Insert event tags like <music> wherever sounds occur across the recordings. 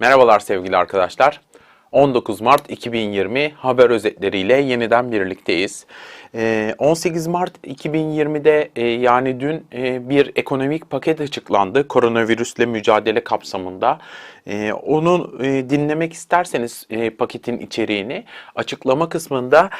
Merhabalar sevgili arkadaşlar. 19 Mart 2020 haber özetleriyle yeniden birlikteyiz. Ee, 18 Mart 2020'de e, yani dün e, bir ekonomik paket açıklandı koronavirüsle mücadele kapsamında. Ee, Onu e, dinlemek isterseniz paketin içeriğini açıklama kısmında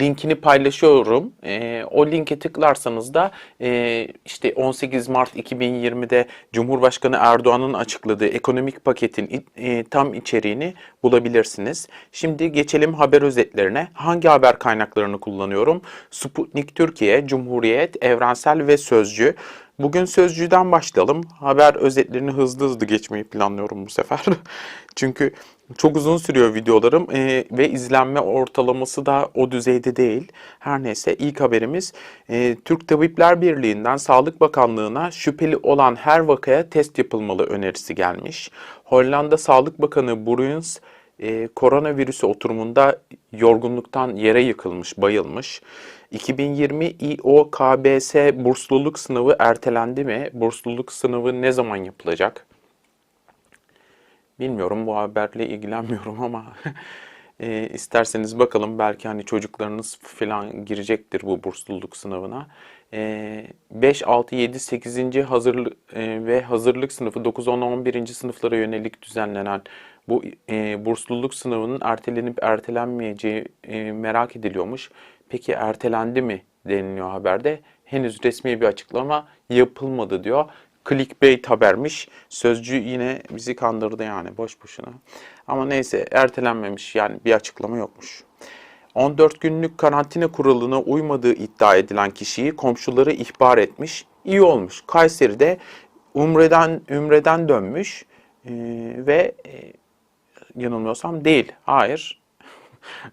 linkini paylaşıyorum. Ee, o linke tıklarsanız da e, işte 18 Mart 2020'de Cumhurbaşkanı Erdoğan'ın açıkladığı ekonomik paketin e, tam içeriğini bulabilirsiniz. Şimdi geçelim haber özetlerine. Hangi haber kaynaklarını kullanıyorum? Sputnik Türkiye, Cumhuriyet, Evrensel ve Sözcü. Bugün Sözcü'den başlayalım. Haber özetlerini hızlı hızlı geçmeyi planlıyorum bu sefer. <laughs> Çünkü çok uzun sürüyor videolarım eee, ve izlenme ortalaması da o düzeyde değil. Her neyse ilk haberimiz eee, Türk Tabipler Birliği'nden Sağlık Bakanlığı'na şüpheli olan her vakaya test yapılmalı önerisi gelmiş. Hollanda Sağlık Bakanı Bruins e, koronavirüsü oturumunda yorgunluktan yere yıkılmış, bayılmış. 2020 İOKBS bursluluk sınavı ertelendi mi? Bursluluk sınavı ne zaman yapılacak? Bilmiyorum bu haberle ilgilenmiyorum <laughs> ama e, isterseniz bakalım belki hani çocuklarınız falan girecektir bu bursluluk sınavına. E, 5, 6, 7, 8. hazırlık ve hazırlık sınıfı 9, 10, 11. sınıflara yönelik düzenlenen bu e, bursluluk sınavının ertelenip ertelenmeyeceği e, merak ediliyormuş. Peki ertelendi mi deniliyor haberde. Henüz resmi bir açıklama yapılmadı diyor clickbait habermiş. Sözcü yine bizi kandırdı yani boş boşuna. Ama neyse ertelenmemiş yani bir açıklama yokmuş. 14 günlük karantina kuralına uymadığı iddia edilen kişiyi komşuları ihbar etmiş. İyi olmuş. Kayseri'de Umre'den Ümre'den dönmüş Ee, ve e, yanılmıyorsam değil. Hayır.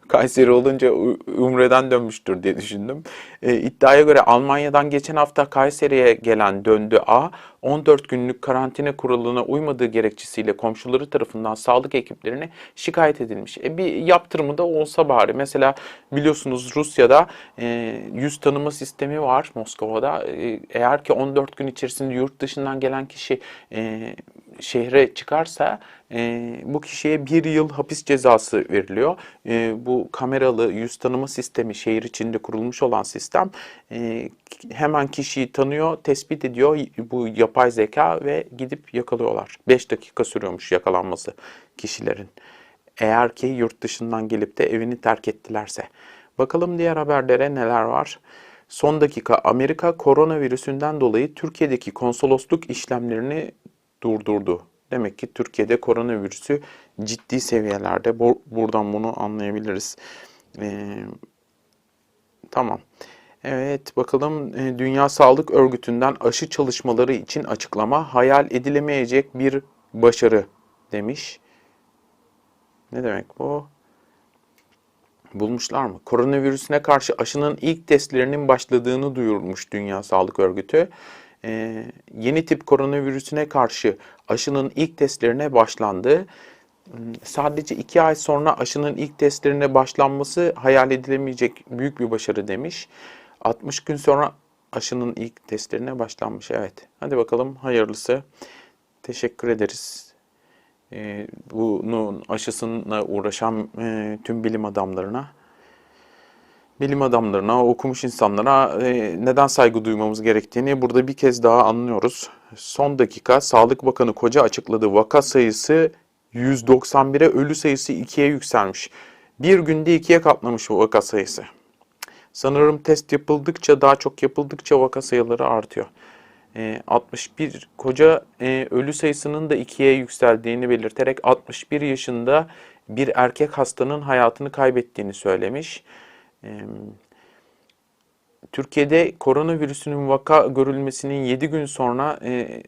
Kayseri olunca Umre'den dönmüştür diye düşündüm. E, iddiaya göre Almanya'dan geçen hafta Kayseri'ye gelen döndü A, 14 günlük karantina kuralına uymadığı gerekçesiyle komşuları tarafından sağlık ekiplerine şikayet edilmiş. E, bir yaptırımı da olsa bari. Mesela biliyorsunuz Rusya'da e, yüz tanıma sistemi var Moskova'da. E, eğer ki 14 gün içerisinde yurt dışından gelen kişi e, şehre çıkarsa e, bu kişiye bir yıl hapis cezası veriliyor. E, bu kameralı yüz tanıma sistemi şehir içinde kurulmuş olan sistem e, hemen kişiyi tanıyor, tespit ediyor bu yapay zeka ve gidip yakalıyorlar. 5 dakika sürüyormuş yakalanması kişilerin. Eğer ki yurt dışından gelip de evini terk ettilerse. Bakalım diğer haberlere neler var. Son dakika Amerika koronavirüsünden dolayı Türkiye'deki konsolosluk işlemlerini durdurdu. Demek ki Türkiye'de koronavirüsü ciddi seviyelerde. Bu- Buradan bunu anlayabiliriz. Ee, tamam. Evet bakalım e, Dünya Sağlık Örgütü'nden aşı çalışmaları için açıklama hayal edilemeyecek bir başarı demiş. Ne demek bu? Bulmuşlar mı? Koronavirüsüne karşı aşının ilk testlerinin başladığını duyurmuş Dünya Sağlık Örgütü. Ee, yeni tip koronavirüsüne karşı aşının ilk testlerine başlandı. Hmm, Sadece iki ay sonra aşının ilk testlerine başlanması hayal edilemeyecek büyük bir başarı demiş. 60 gün sonra aşının ilk testlerine başlanmış. Evet. Hadi bakalım hayırlısı. Teşekkür ederiz. Ee, bunun aşısına uğraşan e, tüm bilim adamlarına, bilim adamlarına, okumuş insanlara e, neden saygı duymamız gerektiğini burada bir kez daha anlıyoruz. Son dakika Sağlık Bakanı Koca açıkladı. Vaka sayısı 191'e, ölü sayısı 2'ye yükselmiş. Bir günde ikiye katlamış o vaka sayısı. Sanırım test yapıldıkça, daha çok yapıldıkça vaka sayıları artıyor. E, 61 koca e, ölü sayısının da ikiye yükseldiğini belirterek 61 yaşında bir erkek hastanın hayatını kaybettiğini söylemiş. Türkiye'de koronavirüsünün vaka görülmesinin 7 gün sonra e,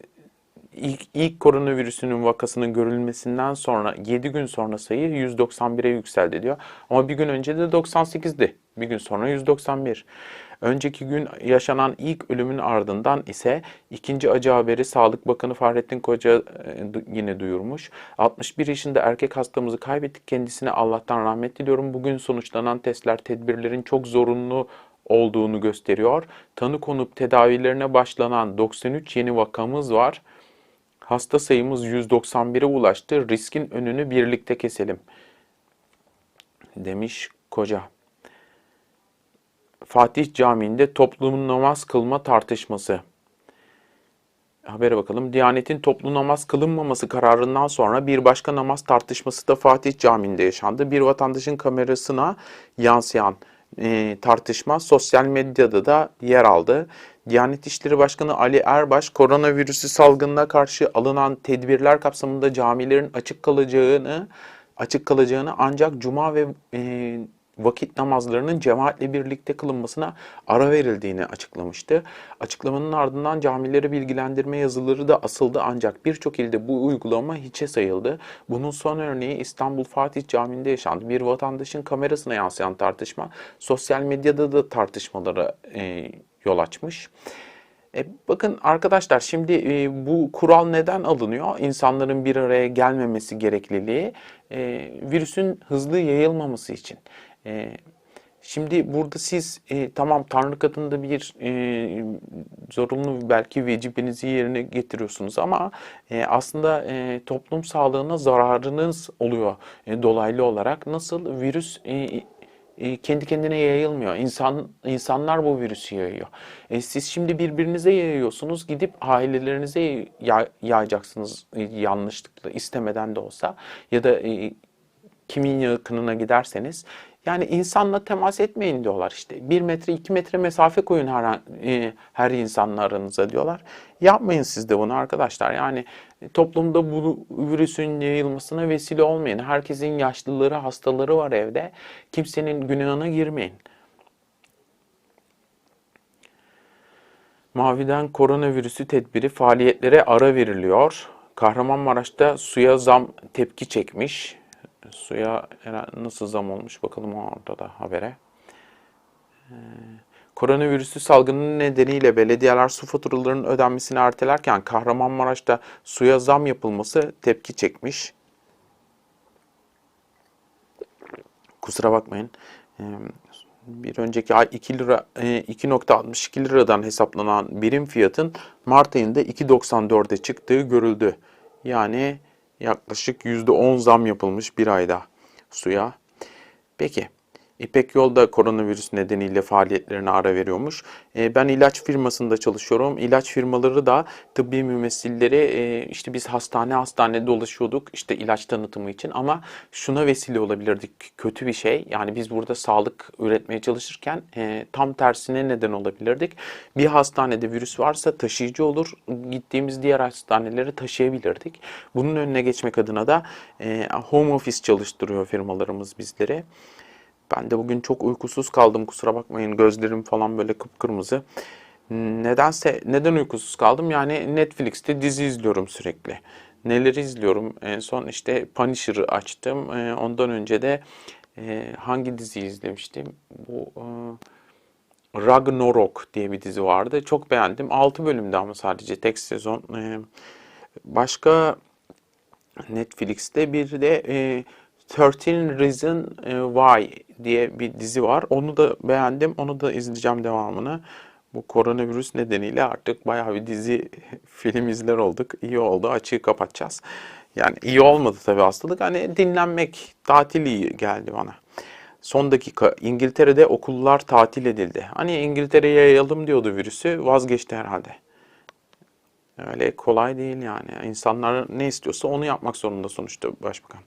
ilk, ilk koronavirüsünün vakasının görülmesinden sonra 7 gün sonra sayı 191'e yükseldi diyor. Ama bir gün önce de 98'di. Bir gün sonra 191. Önceki gün yaşanan ilk ölümün ardından ise ikinci acı haberi Sağlık Bakanı Fahrettin Koca e, yine duyurmuş. 61 yaşında erkek hastamızı kaybettik. Kendisine Allah'tan rahmet diliyorum. Bugün sonuçlanan testler tedbirlerin çok zorunlu olduğunu gösteriyor. Tanı konup tedavilerine başlanan 93 yeni vakamız var. Hasta sayımız 191'e ulaştı. Riskin önünü birlikte keselim. Demiş koca. Fatih Camii'nde toplumun namaz kılma tartışması. Habere bakalım. Diyanet'in toplu namaz kılınmaması kararından sonra bir başka namaz tartışması da Fatih Camii'nde yaşandı. Bir vatandaşın kamerasına yansıyan e, tartışma sosyal medyada da yer aldı. Diyanet İşleri Başkanı Ali Erbaş, koronavirüsü salgınına karşı alınan tedbirler kapsamında camilerin açık kalacağını açık kalacağını ancak cuma ve e, vakit namazlarının cemaatle birlikte kılınmasına ara verildiğini açıklamıştı. Açıklamanın ardından camileri bilgilendirme yazıları da asıldı ancak birçok ilde bu uygulama hiçe sayıldı. Bunun son örneği İstanbul Fatih Camii'nde yaşandı. Bir vatandaşın kamerasına yansıyan tartışma sosyal medyada da tartışmalara e, yol açmış. E, bakın arkadaşlar şimdi e, bu kural neden alınıyor? İnsanların bir araya gelmemesi gerekliliği e, virüsün hızlı yayılmaması için. E, şimdi burada siz e, tamam Tanrı katında bir e, zorunlu belki vecibenizi yerine getiriyorsunuz ama e, aslında e, toplum sağlığına zararınız oluyor e, dolaylı olarak. Nasıl virüs e, e, kendi kendine yayılmıyor. İnsan insanlar bu virüsü yayıyor. E, siz şimdi birbirinize yayıyorsunuz, gidip ailelerinize yay- yayacaksınız e, yanlışlıkla, istemeden de olsa ya da e, kimin yakınına giderseniz. Yani insanla temas etmeyin diyorlar işte. Bir metre, iki metre mesafe koyun her, e, her insanla aranıza diyorlar. Yapmayın siz de bunu arkadaşlar. Yani toplumda bu virüsün yayılmasına vesile olmayın. Herkesin yaşlıları, hastaları var evde. Kimsenin günahına girmeyin. Mavi'den koronavirüsü tedbiri faaliyetlere ara veriliyor. Kahramanmaraş'ta suya zam tepki çekmiş. Suya nasıl zam olmuş bakalım orada da habere. Ee, Koronavirüsü salgını nedeniyle belediyeler su faturalarının ödenmesini ertelerken Kahramanmaraş'ta suya zam yapılması tepki çekmiş. Kusura bakmayın. Ee, Bir önceki ay 2 lira e, 2.62 liradan hesaplanan birim fiyatın Mart ayında 2.94'e çıktığı görüldü. Yani yaklaşık %10 zam yapılmış bir ayda suya. Peki İpek Yol da koronavirüs nedeniyle faaliyetlerine ara veriyormuş. E, ben ilaç firmasında çalışıyorum. İlaç firmaları da tıbbi mümessilleri e, işte biz hastane hastane dolaşıyorduk işte ilaç tanıtımı için ama şuna vesile olabilirdik. Kötü bir şey. Yani biz burada sağlık üretmeye çalışırken e, tam tersine neden olabilirdik. Bir hastanede virüs varsa taşıyıcı olur. Gittiğimiz diğer hastaneleri taşıyabilirdik. Bunun önüne geçmek adına da home office çalıştırıyor firmalarımız bizleri. Ben de bugün çok uykusuz kaldım kusura bakmayın gözlerim falan böyle kıpkırmızı. Nedense neden uykusuz kaldım? Yani Netflix'te dizi izliyorum sürekli. Neleri izliyorum? En son işte Punisher'ı açtım. Ee, Ondan önce de e, hangi dizi izlemiştim? Bu e, Ragnarok diye bir dizi vardı. Çok beğendim. 6 bölümde ama sadece tek sezon. Ee, Başka Netflix'te bir de e, 13 Reason e, Why diye bir dizi var. Onu da beğendim. Onu da izleyeceğim devamını. Bu koronavirüs nedeniyle artık bayağı bir dizi <laughs> film izler olduk. İyi oldu. Açığı kapatacağız. Yani iyi olmadı tabii hastalık. Hani dinlenmek, tatil iyi geldi bana. Son dakika İngiltere'de okullar tatil edildi. Hani İngiltere'ye yayalım diyordu virüsü. Vazgeçti herhalde. Öyle kolay değil yani. İnsanlar ne istiyorsa onu yapmak zorunda sonuçta başbakan.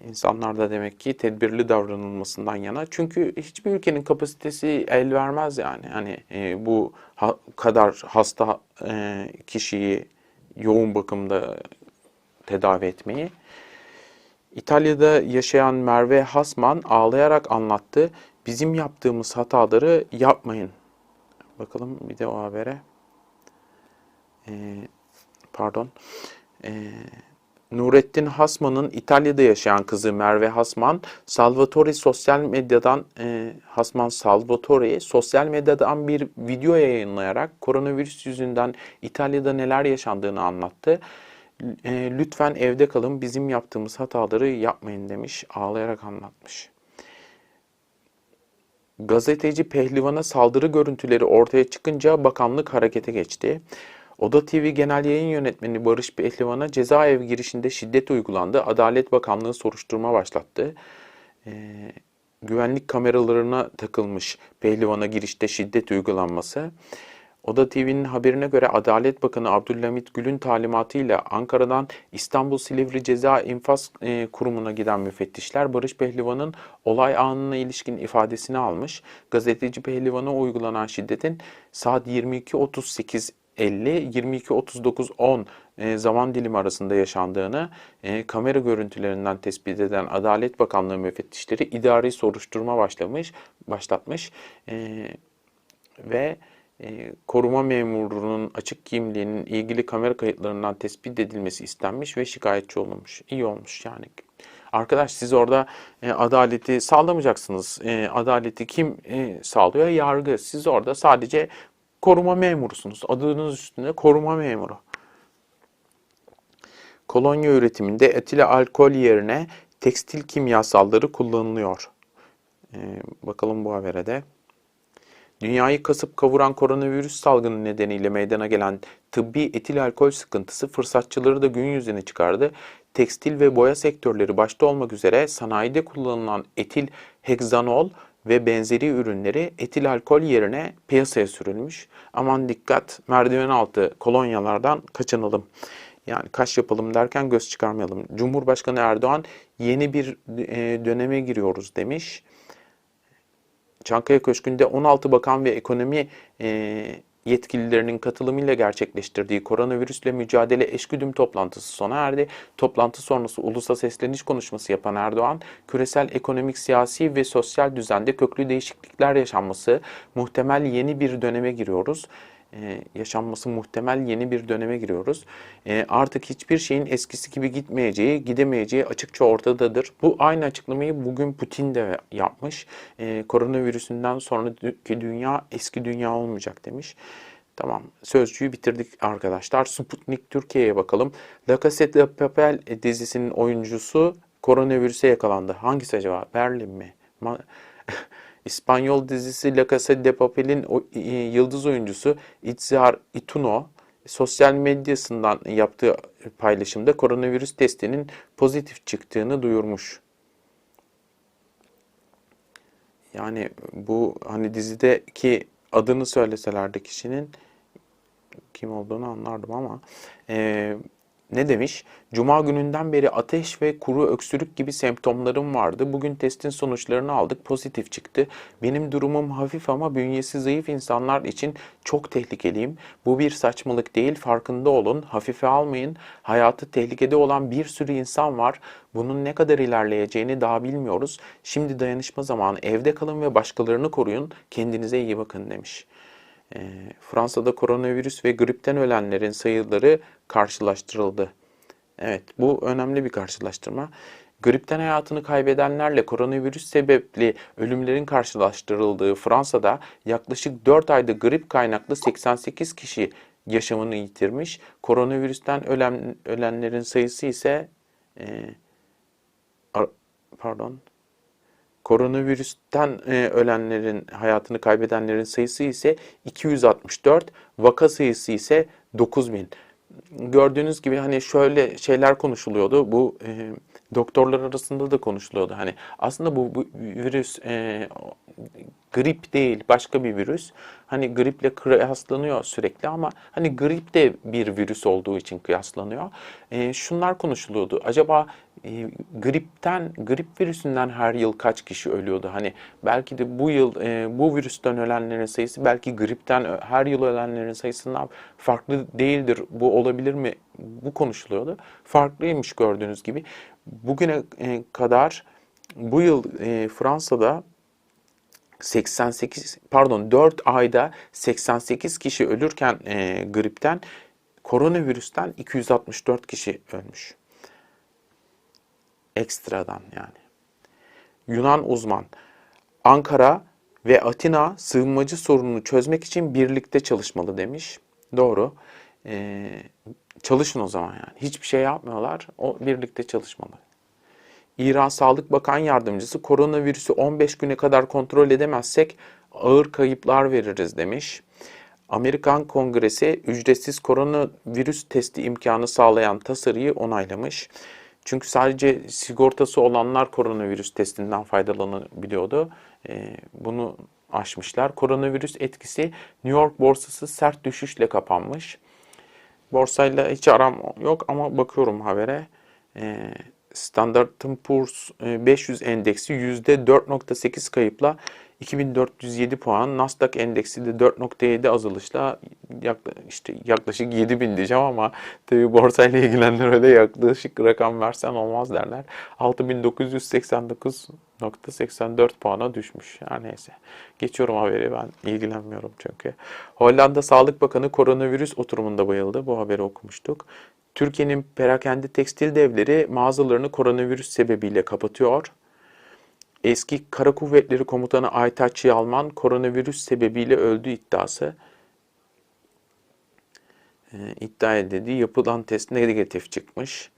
İnsanlar da demek ki tedbirli davranılmasından yana. Çünkü hiçbir ülkenin kapasitesi el vermez yani. Hani e, bu ha- kadar hasta e, kişiyi yoğun bakımda tedavi etmeyi. İtalya'da yaşayan Merve Hasman ağlayarak anlattı. Bizim yaptığımız hataları yapmayın. Bakalım bir de o habere. Ee, pardon. Ee, Nurettin Hasman'ın İtalya'da yaşayan kızı Merve Hasman, Salvatore sosyal medyadan e, Hasman Salvatore sosyal medyadan bir video yayınlayarak koronavirüs yüzünden İtalya'da neler yaşandığını anlattı. E, lütfen evde kalın, bizim yaptığımız hataları yapmayın demiş, ağlayarak anlatmış. Gazeteci Pehlivan'a saldırı görüntüleri ortaya çıkınca bakanlık harekete geçti. Oda TV Genel Yayın Yönetmeni Barış Pehlivan'a cezaevi girişinde şiddet uygulandı. Adalet Bakanlığı soruşturma başlattı. Ee, güvenlik kameralarına takılmış Pehlivan'a girişte şiddet uygulanması. Oda TV'nin haberine göre Adalet Bakanı Abdülhamit Gül'ün talimatıyla Ankara'dan İstanbul Silivri Ceza İnfaz e, Kurumu'na giden müfettişler Barış Pehlivan'ın olay anına ilişkin ifadesini almış. Gazeteci Pehlivan'a uygulanan şiddetin saat 22.38 50 22.39.10 e, zaman dilimi arasında yaşandığını e, kamera görüntülerinden tespit eden Adalet Bakanlığı müfettişleri idari soruşturma başlamış, başlatmış e, ve e, koruma memurunun açık kimliğinin ilgili kamera kayıtlarından tespit edilmesi istenmiş ve şikayetçi olunmuş. İyi olmuş yani. Arkadaş siz orada e, adaleti sağlamayacaksınız. E, adaleti kim e, sağlıyor? Yargı. Siz orada sadece koruma memurusunuz. Adınız üstünde koruma memuru. Kolonya üretiminde etil alkol yerine tekstil kimyasalları kullanılıyor. Ee, bakalım bu habere de. Dünyayı kasıp kavuran koronavirüs salgını nedeniyle meydana gelen tıbbi etil alkol sıkıntısı fırsatçıları da gün yüzüne çıkardı. Tekstil ve boya sektörleri başta olmak üzere sanayide kullanılan etil heksanol ve benzeri ürünleri etil alkol yerine piyasaya sürülmüş. Aman dikkat merdiven altı kolonyalardan kaçınalım. Yani kaş yapalım derken göz çıkarmayalım. Cumhurbaşkanı Erdoğan yeni bir e, döneme giriyoruz demiş. Çankaya Köşkü'nde 16 bakan ve ekonomi e, yetkililerinin katılımıyla gerçekleştirdiği koronavirüsle mücadele eşgüdüm toplantısı sona erdi. Toplantı sonrası ulusa sesleniş konuşması yapan Erdoğan, küresel ekonomik, siyasi ve sosyal düzende köklü değişiklikler yaşanması, muhtemel yeni bir döneme giriyoruz e, yaşanması muhtemel yeni bir döneme giriyoruz. E, artık hiçbir şeyin eskisi gibi gitmeyeceği, gidemeyeceği açıkça ortadadır. Bu aynı açıklamayı bugün Putin de yapmış. E, koronavirüsünden sonraki dünya eski dünya olmayacak demiş. Tamam sözcüğü bitirdik arkadaşlar. Sputnik Türkiye'ye bakalım. La Casa de Papel dizisinin oyuncusu koronavirüse yakalandı. Hangisi acaba? Berlin mi? Ma <laughs> İspanyol dizisi La Casa de Papel'in yıldız oyuncusu Itziar Ituno sosyal medyasından yaptığı paylaşımda koronavirüs testinin pozitif çıktığını duyurmuş. Yani bu hani dizideki adını söyleselerdi kişinin kim olduğunu anlardım ama e, ne demiş? Cuma gününden beri ateş ve kuru öksürük gibi semptomlarım vardı. Bugün testin sonuçlarını aldık. Pozitif çıktı. Benim durumum hafif ama bünyesi zayıf insanlar için çok tehlikeliyim. Bu bir saçmalık değil. Farkında olun. Hafife almayın. Hayatı tehlikede olan bir sürü insan var. Bunun ne kadar ilerleyeceğini daha bilmiyoruz. Şimdi dayanışma zamanı. Evde kalın ve başkalarını koruyun. Kendinize iyi bakın demiş. E, Fransa'da koronavirüs ve gripten ölenlerin sayıları karşılaştırıldı. Evet, bu önemli bir karşılaştırma. Gripten hayatını kaybedenlerle koronavirüs sebepli ölümlerin karşılaştırıldığı Fransa'da yaklaşık 4 ayda grip kaynaklı 88 kişi yaşamını yitirmiş. Koronavirüsten ölen, ölenlerin sayısı ise e, pardon Koronavirüsten e, ölenlerin, hayatını kaybedenlerin sayısı ise 264, vaka sayısı ise 9000. Gördüğünüz gibi hani şöyle şeyler konuşuluyordu. Bu e, doktorlar arasında da konuşuluyordu. Hani aslında bu, bu virüs e, grip değil, başka bir virüs. Hani griple kıyaslanıyor sürekli ama hani grip de bir virüs olduğu için kıyaslanıyor. E, şunlar konuşuluyordu. Acaba e, gripten, grip virüsünden her yıl kaç kişi ölüyordu? Hani belki de bu yıl e, bu virüsten ölenlerin sayısı belki gripten her yıl ölenlerin sayısından farklı değildir. Bu olabilir mi? Bu konuşuluyordu. Farklıymış gördüğünüz gibi. Bugüne e, kadar bu yıl e, Fransa'da 88 pardon 4 ayda 88 kişi ölürken e, gripten koronavirüsten 264 kişi ölmüş. Ekstradan yani. Yunan uzman Ankara ve Atina sığınmacı sorununu çözmek için birlikte çalışmalı demiş. Doğru. Ee, çalışın o zaman yani. Hiçbir şey yapmıyorlar. O birlikte çalışmalı. İran Sağlık Bakan Yardımcısı koronavirüsü 15 güne kadar kontrol edemezsek ağır kayıplar veririz demiş. Amerikan Kongresi ücretsiz koronavirüs testi imkanı sağlayan tasarıyı onaylamış. Çünkü sadece sigortası olanlar koronavirüs testinden faydalanabiliyordu. Ee, bunu aşmışlar. Koronavirüs etkisi New York borsası sert düşüşle kapanmış. Borsayla hiç aram yok ama bakıyorum habere. Ee, Standard Poor's e, 500 endeksi %4.8 kayıpla 2407 puan. Nasdaq endeksi de 4.7 azalışla yakla, işte yaklaşık 7000 diyeceğim ama tabii borsayla ilgilenenlere de yaklaşık rakam versen olmaz derler. 6989.84 puana düşmüş. Her neyse. Geçiyorum haberi ben ilgilenmiyorum çünkü. Hollanda Sağlık Bakanı koronavirüs oturumunda bayıldı. Bu haberi okumuştuk. Türkiye'nin perakende tekstil devleri mağazalarını koronavirüs sebebiyle kapatıyor. Eski Kara Kuvvetleri Komutanı Aytaç Yalman koronavirüs sebebiyle öldü iddiası e, iddia edildi. Yapılan test negatif çıkmış.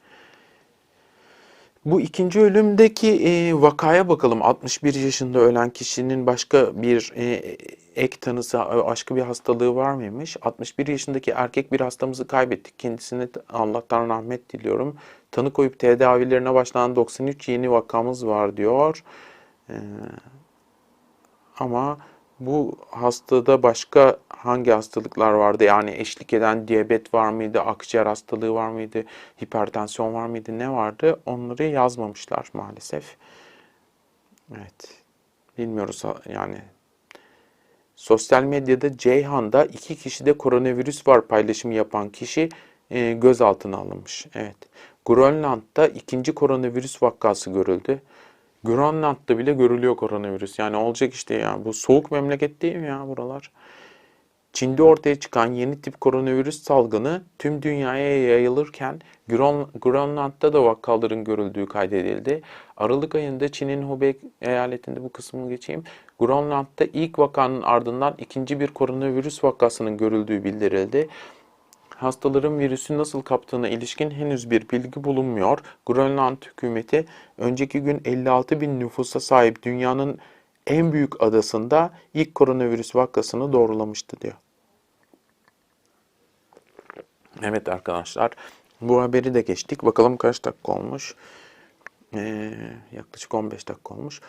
Bu ikinci ölümdeki e, vakaya bakalım. 61 yaşında ölen kişinin başka bir e, ek tanısı, başka bir hastalığı var mıymış? 61 yaşındaki erkek bir hastamızı kaybettik. Kendisine Allah'tan rahmet diliyorum. Tanı koyup tedavilerine başlanan 93 yeni vakamız var diyor. Ee, ama bu hastada başka hangi hastalıklar vardı? Yani eşlik eden diyabet var mıydı, akciğer hastalığı var mıydı, hipertansiyon var mıydı, ne vardı? Onları yazmamışlar maalesef. Evet. Bilmiyoruz yani. Sosyal medyada Ceyhan'da iki kişide koronavirüs var paylaşımı yapan kişi e, gözaltına alınmış. Evet. Grönland'da ikinci koronavirüs vakası görüldü. Grönland'da bile görülüyor koronavirüs. Yani olacak işte ya. Bu soğuk memleket değil mi ya buralar? Çin'de ortaya çıkan yeni tip koronavirüs salgını tüm dünyaya yayılırken Grönland'da da vakaların görüldüğü kaydedildi. Aralık ayında Çin'in Hubei eyaletinde bu kısmını geçeyim. Grönland'da ilk vakanın ardından ikinci bir koronavirüs vakasının görüldüğü bildirildi. Hastaların virüsü nasıl kaptığına ilişkin henüz bir bilgi bulunmuyor. Grönland hükümeti önceki gün 56 bin nüfusa sahip dünyanın en büyük adasında ilk koronavirüs vakasını doğrulamıştı diyor. Evet arkadaşlar bu haberi de geçtik. Bakalım kaç dakika olmuş. Ee, yaklaşık 15 dakika olmuş.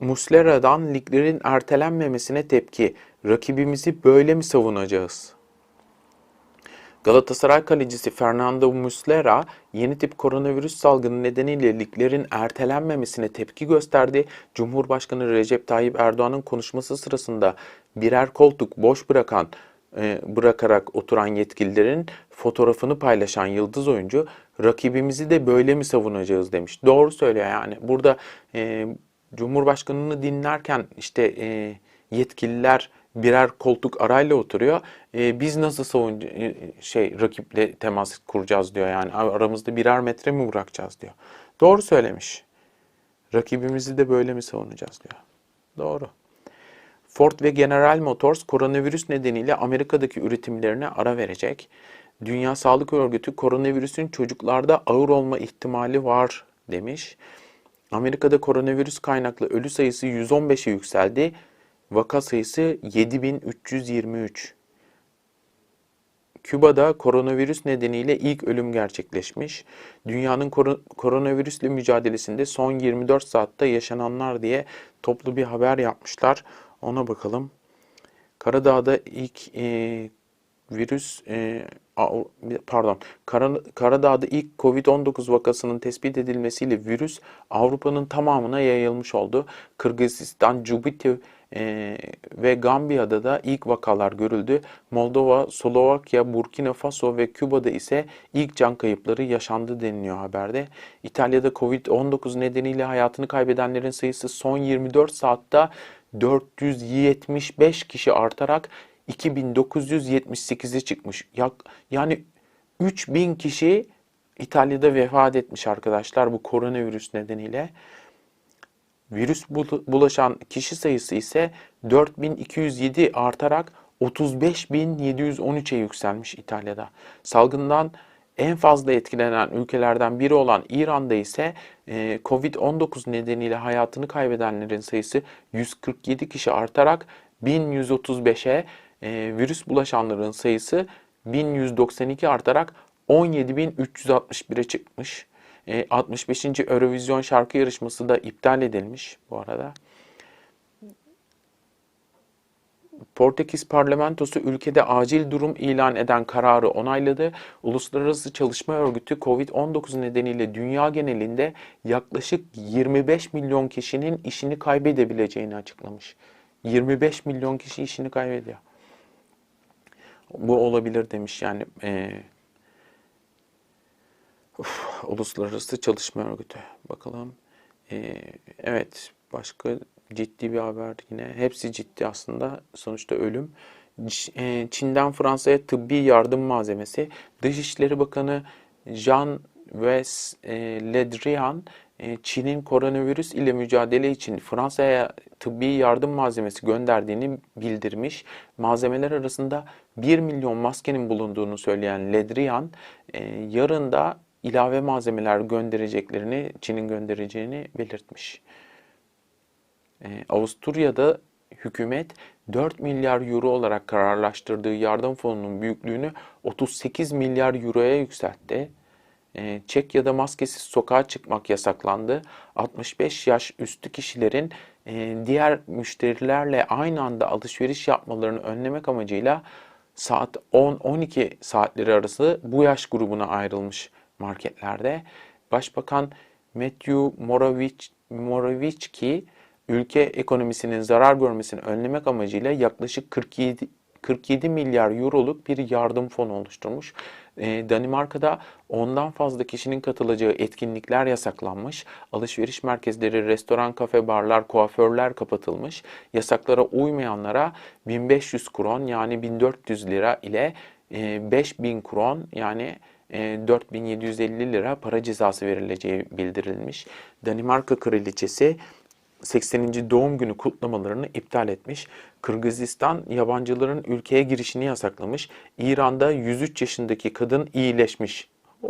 Muslera'dan liglerin ertelenmemesine tepki. Rakibimizi böyle mi savunacağız? Galatasaray kalecisi Fernando Muslera yeni tip koronavirüs salgını nedeniyle liglerin ertelenmemesine tepki gösterdi. Cumhurbaşkanı Recep Tayyip Erdoğan'ın konuşması sırasında birer koltuk boş bırakan e, bırakarak oturan yetkililerin fotoğrafını paylaşan yıldız oyuncu rakibimizi de böyle mi savunacağız demiş. Doğru söylüyor yani. Burada e, Cumhurbaşkanını dinlerken işte e, yetkililer birer koltuk arayla oturuyor. E, biz nasıl savun e, şey rakiple temas kuracağız diyor yani aramızda birer metre mi bırakacağız diyor. Doğru söylemiş. Rakibimizi de böyle mi savunacağız diyor. Doğru. Ford ve General Motors koronavirüs nedeniyle Amerika'daki üretimlerine ara verecek. Dünya Sağlık Örgütü koronavirüsün çocuklarda ağır olma ihtimali var demiş. Amerika'da koronavirüs kaynaklı ölü sayısı 115'e yükseldi. Vaka sayısı 7323. Küba'da koronavirüs nedeniyle ilk ölüm gerçekleşmiş. Dünyanın kor- koronavirüsle mücadelesinde son 24 saatte yaşananlar diye toplu bir haber yapmışlar. Ona bakalım. Karadağ'da ilk e, virüs e, pardon Karadağ'da ilk Covid-19 vakasının tespit edilmesiyle virüs Avrupa'nın tamamına yayılmış oldu. Kırgızistan, Cubiti e, ve Gambiya'da da ilk vakalar görüldü. Moldova, Slovakya, Burkina Faso ve Küba'da ise ilk can kayıpları yaşandı deniliyor haberde. İtalya'da Covid-19 nedeniyle hayatını kaybedenlerin sayısı son 24 saatte 475 kişi artarak 2978'e çıkmış. Yani 3000 kişi İtalya'da vefat etmiş arkadaşlar bu koronavirüs nedeniyle. Virüs bulaşan kişi sayısı ise 4207 artarak 35.713'e yükselmiş İtalya'da. Salgından en fazla etkilenen ülkelerden biri olan İran'da ise e, Covid-19 nedeniyle hayatını kaybedenlerin sayısı 147 kişi artarak 1135'e e, virüs bulaşanların sayısı 1192 artarak 17.361'e çıkmış. E, 65. Eurovision şarkı yarışması da iptal edilmiş bu arada. Portekiz parlamentosu ülkede acil durum ilan eden kararı onayladı. Uluslararası Çalışma Örgütü Covid-19 nedeniyle dünya genelinde yaklaşık 25 milyon kişinin işini kaybedebileceğini açıklamış. 25 milyon kişi işini kaybediyor. Bu olabilir demiş yani e, Uf, Uluslararası Çalışma Örgütü. Bakalım. E, evet başka ciddi bir haber yine. Hepsi ciddi aslında. Sonuçta ölüm. E, Çin'den Fransa'ya tıbbi yardım malzemesi. Dışişleri Bakanı Jean Yves e, Le Drian, e, Çin'in koronavirüs ile mücadele için Fransa'ya tıbbi yardım malzemesi gönderdiğini bildirmiş. Malzemeler arasında 1 milyon maskenin bulunduğunu söyleyen Le Drian, e, yarın da ilave malzemeler göndereceklerini, Çin'in göndereceğini belirtmiş. Ee, Avusturya'da hükümet 4 milyar euro olarak kararlaştırdığı yardım fonunun büyüklüğünü 38 milyar euroya yükseltti. Ee, Çekya'da maskesiz sokağa çıkmak yasaklandı. 65 yaş üstü kişilerin e, diğer müşterilerle aynı anda alışveriş yapmalarını önlemek amacıyla saat 10-12 saatleri arası bu yaş grubuna ayrılmış marketlerde. Başbakan Matthew Morawiecki, Morawiecki ülke ekonomisinin zarar görmesini önlemek amacıyla yaklaşık 47 47 milyar euroluk bir yardım fonu oluşturmuş. Ee, Danimarka'da ondan fazla kişinin katılacağı etkinlikler yasaklanmış. Alışveriş merkezleri, restoran, kafe, barlar, kuaförler kapatılmış. Yasaklara uymayanlara 1500 kron yani 1400 lira ile e, 5000 kron yani 4750 lira para cezası verileceği bildirilmiş. Danimarka Kraliçesi 80. doğum günü kutlamalarını iptal etmiş. Kırgızistan yabancıların ülkeye girişini yasaklamış. İran'da 103 yaşındaki kadın iyileşmiş. <laughs>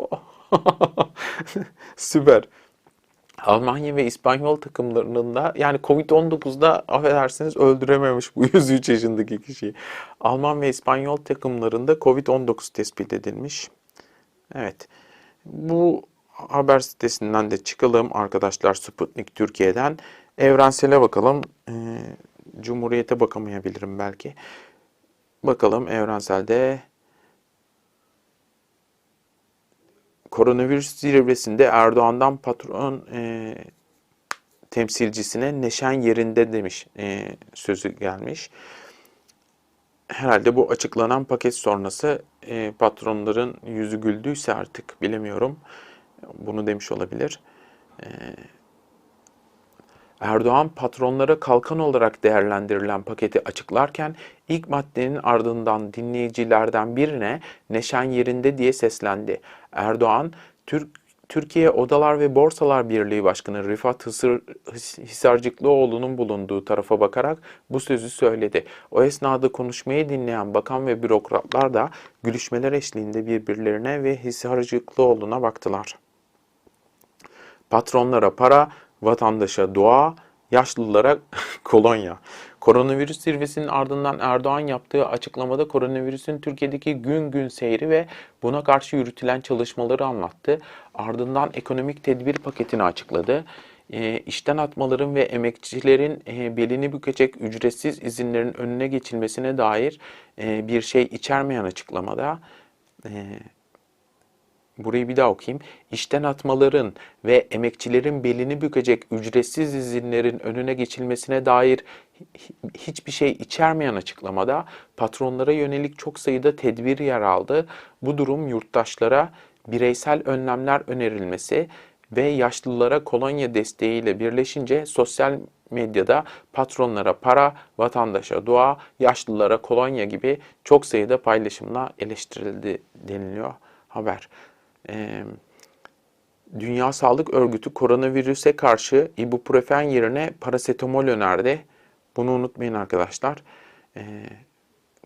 Süper. Almanya ve İspanyol takımlarının da yani Covid-19'da affedersiniz öldürememiş bu <laughs> 103 yaşındaki kişiyi. Alman ve İspanyol takımlarında Covid-19 tespit edilmiş. Evet. Bu haber sitesinden de çıkalım arkadaşlar Sputnik Türkiye'den. Evrensele bakalım. Ee, Cumhuriyete bakamayabilirim belki. Bakalım Evrensel'de koronavirüs zirvesinde Erdoğan'dan patron e, temsilcisine neşen yerinde demiş e, sözü gelmiş. Herhalde bu açıklanan paket sonrası e, patronların yüzü güldüyse artık bilemiyorum. Bunu demiş olabilir. E, Erdoğan patronlara kalkan olarak değerlendirilen paketi açıklarken ilk maddenin ardından dinleyicilerden birine neşen yerinde diye seslendi. Erdoğan, Türk Türkiye Odalar ve Borsalar Birliği Başkanı Rıfat Hısır, Hisarcıklıoğlu'nun bulunduğu tarafa bakarak bu sözü söyledi. O esnada konuşmayı dinleyen bakan ve bürokratlar da gülüşmeler eşliğinde birbirlerine ve Hisarcıklıoğlu'na baktılar. Patronlara para, vatandaşa dua, yaşlılara <laughs> kolonya. Koronavirüs zirvesinin ardından Erdoğan yaptığı açıklamada koronavirüsün Türkiye'deki gün gün seyri ve buna karşı yürütülen çalışmaları anlattı. Ardından ekonomik tedbir paketini açıkladı. E, işten atmaların ve emekçilerin e, belini bükecek ücretsiz izinlerin önüne geçilmesine dair e, bir şey içermeyen açıklamada e, Burayı bir daha okuyayım. İşten atmaların ve emekçilerin belini bükecek ücretsiz izinlerin önüne geçilmesine dair hiçbir şey içermeyen açıklamada patronlara yönelik çok sayıda tedbir yer aldı. Bu durum yurttaşlara bireysel önlemler önerilmesi ve yaşlılara kolonya desteğiyle birleşince sosyal medyada patronlara para, vatandaşa dua, yaşlılara kolonya gibi çok sayıda paylaşımla eleştirildi deniliyor haber. Ee, Dünya Sağlık Örgütü koronavirüse karşı ibuprofen yerine parasetamol önerdi. Bunu unutmayın arkadaşlar. Ee,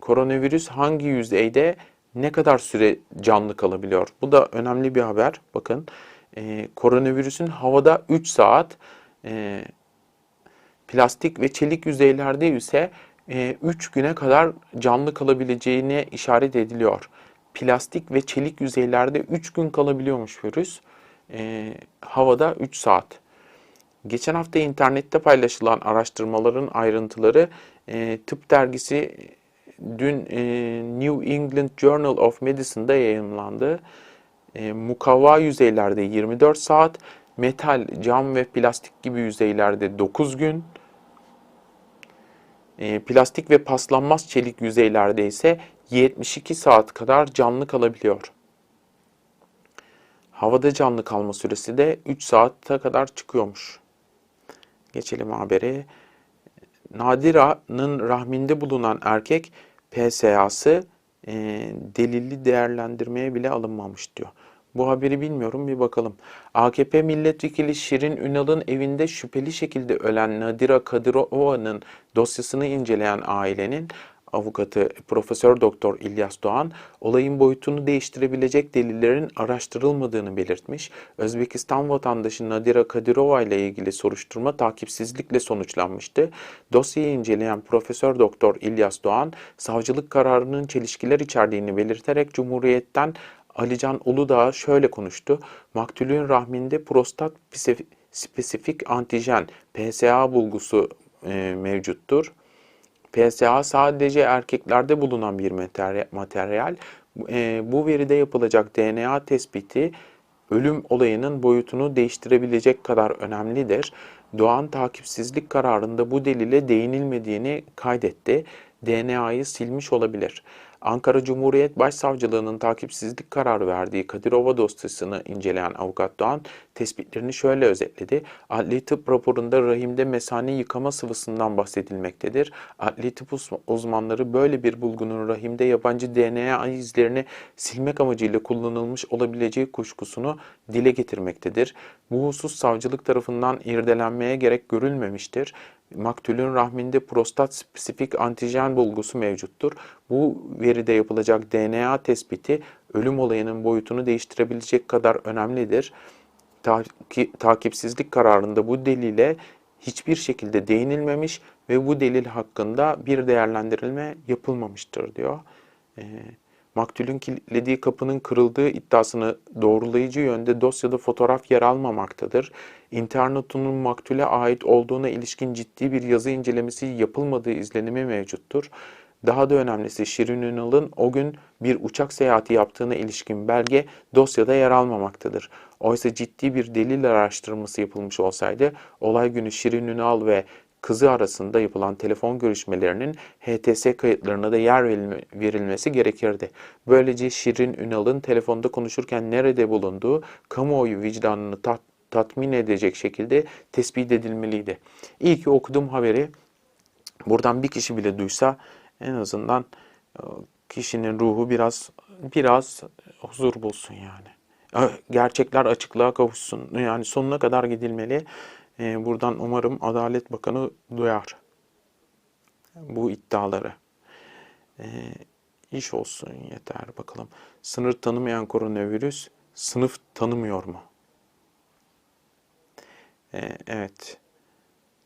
koronavirüs hangi yüzeyde ne kadar süre canlı kalabiliyor? Bu da önemli bir haber. Bakın e, koronavirüsün havada 3 saat, e, plastik ve çelik yüzeylerde ise 3 güne kadar canlı kalabileceğine işaret ediliyor. Plastik ve çelik yüzeylerde 3 gün kalabiliyormuş virüs. E, havada 3 saat. Geçen hafta internette paylaşılan araştırmaların ayrıntıları e, tıp dergisi dün e, New England Journal of Medicine'da yayınlandı. E, mukavva yüzeylerde 24 saat, metal, cam ve plastik gibi yüzeylerde 9 gün, e, plastik ve paslanmaz çelik yüzeylerde ise 72 saat kadar canlı kalabiliyor. Havada canlı kalma süresi de 3 saate kadar çıkıyormuş. Geçelim habere. Nadira'nın rahminde bulunan erkek PSA'sı e, delilli değerlendirmeye bile alınmamış diyor. Bu haberi bilmiyorum bir bakalım. AKP milletvekili Şirin Ünal'ın evinde şüpheli şekilde ölen Nadira Kadirova'nın dosyasını inceleyen ailenin avukatı Profesör Doktor İlyas Doğan olayın boyutunu değiştirebilecek delillerin araştırılmadığını belirtmiş. Özbekistan vatandaşı Nadira Kadirova ile ilgili soruşturma takipsizlikle sonuçlanmıştı. Dosyayı inceleyen Profesör Doktor İlyas Doğan savcılık kararının çelişkiler içerdiğini belirterek Cumhuriyet'ten Alican Uludağ şöyle konuştu. Maktulün rahminde prostat spesifik antijen PSA bulgusu e, mevcuttur. PSA sadece erkeklerde bulunan bir materyal. E, bu veride yapılacak DNA tespiti ölüm olayının boyutunu değiştirebilecek kadar önemlidir. Doğan takipsizlik kararında bu delile değinilmediğini kaydetti. DNA'yı silmiş olabilir. Ankara Cumhuriyet Başsavcılığı'nın takipsizlik kararı verdiği Kadirova dosyasını inceleyen avukat Doğan tespitlerini şöyle özetledi. Adli tıp raporunda rahimde mesane yıkama sıvısından bahsedilmektedir. Adli tıp uzmanları böyle bir bulgunun rahimde yabancı DNA izlerini silmek amacıyla kullanılmış olabileceği kuşkusunu dile getirmektedir. Bu husus savcılık tarafından irdelenmeye gerek görülmemiştir maktulün rahminde prostat spesifik antijen bulgusu mevcuttur. Bu veride yapılacak DNA tespiti ölüm olayının boyutunu değiştirebilecek kadar önemlidir. takipsizlik kararında bu delile hiçbir şekilde değinilmemiş ve bu delil hakkında bir değerlendirilme yapılmamıştır diyor. Ee, maktulün kilitlediği kapının kırıldığı iddiasını doğrulayıcı yönde dosyada fotoğraf yer almamaktadır. İntihar notunun maktule ait olduğuna ilişkin ciddi bir yazı incelemesi yapılmadığı izlenimi mevcuttur. Daha da önemlisi Şirin Ünal'ın o gün bir uçak seyahati yaptığına ilişkin belge dosyada yer almamaktadır. Oysa ciddi bir delil araştırması yapılmış olsaydı olay günü Şirin Ünal ve kızı arasında yapılan telefon görüşmelerinin HTS kayıtlarına da yer verilmesi gerekirdi. Böylece Şirin Ünal'ın telefonda konuşurken nerede bulunduğu kamuoyu vicdanını tat, tatmin edecek şekilde tespit edilmeliydi. İyi ki okudum haberi. Buradan bir kişi bile duysa en azından e, kişinin ruhu biraz biraz huzur bulsun yani. Gerçekler açıklığa kavuşsun. Yani sonuna kadar gidilmeli. E, buradan umarım Adalet Bakanı duyar bu iddiaları. E, iş olsun yeter bakalım. Sınır tanımayan koronavirüs sınıf tanımıyor mu? E, evet.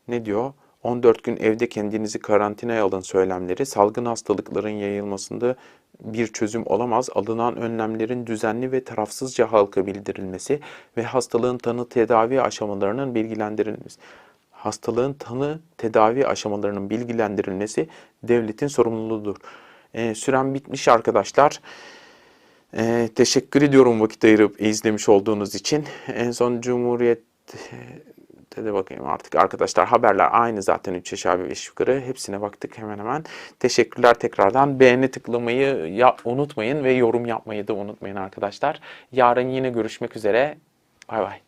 Ne diyor? 14 gün evde kendinizi karantinaya alın söylemleri salgın hastalıkların yayılmasında bir çözüm olamaz. Alınan önlemlerin düzenli ve tarafsızca halka bildirilmesi ve hastalığın tanı tedavi aşamalarının bilgilendirilmesi. Hastalığın tanı tedavi aşamalarının bilgilendirilmesi devletin sorumluluğudur. Ee, süren bitmiş arkadaşlar. Ee, teşekkür ediyorum vakit ayırıp izlemiş olduğunuz için. En son Cumhuriyet Hadi bakayım artık arkadaşlar haberler aynı zaten 3 aşağı 5 yukarı. Hepsine baktık hemen hemen. Teşekkürler tekrardan. Beğeni tıklamayı ya unutmayın ve yorum yapmayı da unutmayın arkadaşlar. Yarın yine görüşmek üzere. Bay bay.